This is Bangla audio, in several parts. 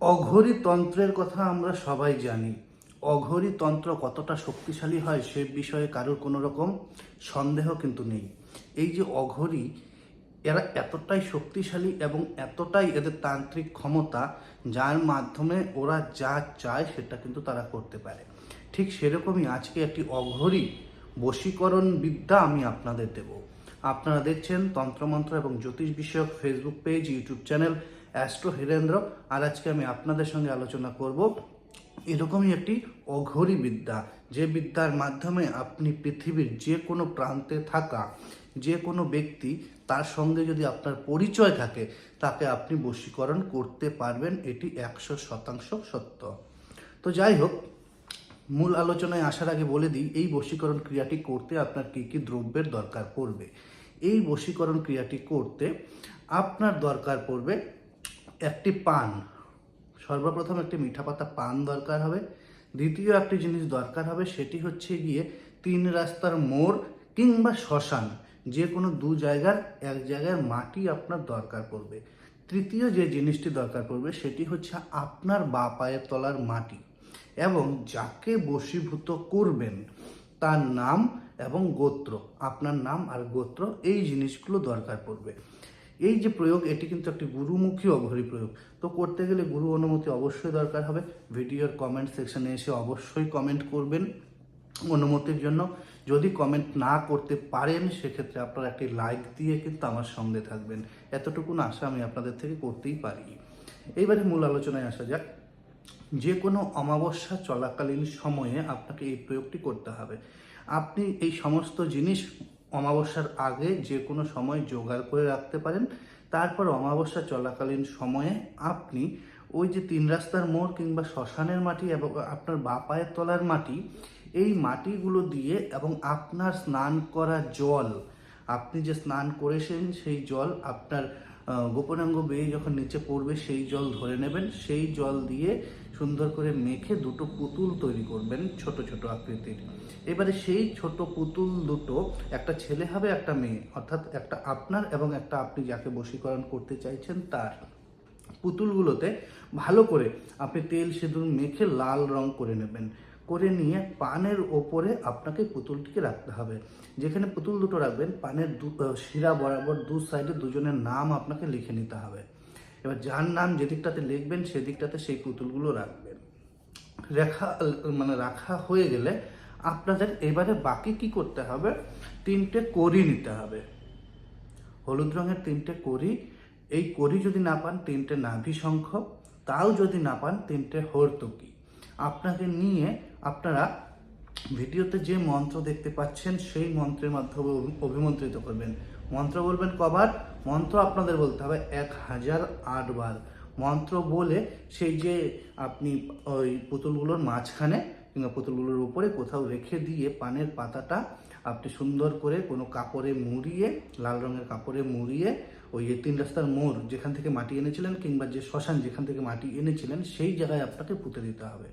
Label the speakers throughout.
Speaker 1: অঘরী তন্ত্রের কথা আমরা সবাই জানি। অঘরী তন্ত্র কতটা শক্তিশালী হয় সে বিষয়ে কারোর কোনো রকম সন্দেহ কিন্তু নেই। এই যে অঘরী, এরা এতটাই শক্তিশালী এবং এতটাই এদের তান্ত্রিক ক্ষমতা যার মাধ্যমে ওরা যা চায় সেটা কিন্তু তারা করতে পারে। ঠিক সেরকমই আজকে একটি অঘরী বশীকরণ বিদ্যা আমি আপনাদের দেব। আপনারা দেখছেন তন্ত্রমন্ত্র এবং জ্যোতিষ বিষয়ক Facebook page YouTube channel astro Hirendra. আর আজকে আমি আপনাদের সঙ্গে আলোচনা করব এরকমই একটি অঘরী বিদ্যা, যে বিদ্যার মাধ্যমে আপনি পৃথিবীর যে কোনো প্রান্তে থাকা, যে কোনো ব্যক্তি তার সঙ্গে যদি আপনার পরিচয় থাকে, তাকে আপনি বশীকরণ করতে পারবেন। এটি একশো শতাংশ সত্য। তো যাই হোক, মূল আলোচনায় আসার আগে বলে দিই, এই বশীকরণ ক্রিয়াটি করতে আপনার কী কী দ্রব্যের দরকার পড়বে? এই বশীকরণ ক্রিয়াটি করতে আপনার দরকার পড়বে একটি পান। সর্বপ্রথম একটি মিঠা পাতা পান দরকার হবে। দ্বিতীয় একটি জিনিস দরকার হবে, সেটি হচ্ছে গিয়ে তিন রাস্তার মোড় কিংবা শ্মশান। যে কোনো দু জায়গার, এক জায়গার মাটি আপনার দরকার পড়বে। তৃতীয় যে জিনিসটি দরকার পড়বে, সেটি হচ্ছে আপনার বা পায়ের তলার মাটি এবং যাকে বশীভূত করবেন, তার নাম এবং গোত্র। আপনার নাম আর গোত্র, এই জিনিসগুলো দরকার পড়বে। এই যে প্রয়োগ, এটি কিন্তু একটি গুরুমুখী অঘরী প্রয়োগ। তো করতে গেলে গুরু অনুমতি অবশ্যই দরকার হবে। ভিডিওর কমেন্ট সেকশনে এসে অবশ্যই কমেন্ট করবেন অনুমতির জন্য। যদি কমেন্ট না করতে পারেন, সেক্ষেত্রে আপনারা একটি লাইক দিয়ে কিন্তু আমার সঙ্গে থাকবেন। এতটুকুন আশা আমি আপনাদের থেকে করতেই পারি। এইবারে মূল আলোচনায় আসা যাক। যে কোনো অমাবস্যা চলাকালীন সময়ে আপনাকে এই প্রয়োগটি করতে হবে। আপনি এই সমস্ত জিনিস অমাবস্যার আগে যে কোনো সময় জোগাড় করে রাখতে পারেন। তারপর অমাবস্যা চলাকালীন সময়ে আপনি ওই যে তিন রাস্তার মোড় কিংবা শ্মশানের মাটি এবং আপনার বা পায়ের তলার মাটি, এই মাটিগুলো দিয়ে এবং আপনার স্নান করা জল, আপনি যে স্নান করেছেন সেই জল আপনার গোপনাঙ্গ বেয়ে যখন নিচে পড়বে, সেই জল ধরে নেবেন। সেই জল দিয়ে সুন্দর করে মেখে দুটো পুতুল তৈরি করবেন ছোট ছোট আকৃতির। এবারে সেই ছোট পুতুল দুটো একটা ছেলে হবে, একটা মেয়ে। অর্থাৎ একটা আপনার এবং একটা আপনি যাকে বশীকরণ করতে চাইছেন তার। পুতুলগুলোতে ভালো করে আপনি তেল সিঁদুর মেখে লাল রং করে নেবেন। করে নিয়ে পানের ওপরে আপনাকে পুতুলটিকে রাখতে হবে। যেখানে পুতুল দুটো রাখবেন, পানের দু শিরা বরাবর দু সাইডে দুজনের নাম আপনাকে লিখে নিতে হবে। এবার যার নাম যেদিকটাতে লিখবেন, সেদিকটাতে সেই পুতুলগুলো রাখবেন। রেখা মানে রাখা হয়ে গেলে আপনাদের এবারে বাকি কি করতে হবে? তিনটে করি নিতে হবে। হলুদ রঙের তিনটে করি এই করি যদি না পান, তিনটে নাভি শঙ্খ। তাও যদি না পান, তিনটে হর্তকি। আপনাকে নিয়ে আপনারা ভিডিওতে যে মন্ত্র দেখতে পাচ্ছেন, সেই মন্ত্রের মাধ্যমে অভিমন্ত্রিত করবেন। মন্ত্র বলবেন কবার? মন্ত্র আপনাদের বলতে হবে এক হাজার আটবার মন্ত্র বলে সেই যে আপনি ওই পুতুলগুলোর মাঝখানে কিংবা পুতুলগুলোর উপরে কোথাও রেখে দিয়ে পানের পাতাটা আপনি সুন্দর করে কোনো কাপড়ে মুড়িয়ে, লাল রঙের কাপড়ে মুড়িয়ে, ওই তিন রাস্তার মোড় যেখান থেকে মাটি এনেছিলেন কিংবা যে শ্মশান যেখান থেকে মাটি এনেছিলেন, সেই জায়গায় আপনাকে পুঁতে দিতে হবে।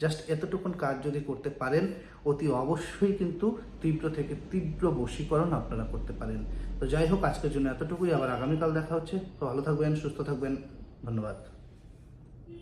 Speaker 1: জাস্ট এতটুকুন কাজ যদি করতে পারেন, অতি অবশ্যই কিন্তু তীব্র থেকে তীব্র বশীকরণ আপনারা করতে পারেন। তো যাই হোক, আজকের জন্য এতটুকুই। আবার আগামীকাল দেখা হচ্ছে। তো ভালো থাকবেন, সুস্থ থাকবেন। ধন্যবাদ।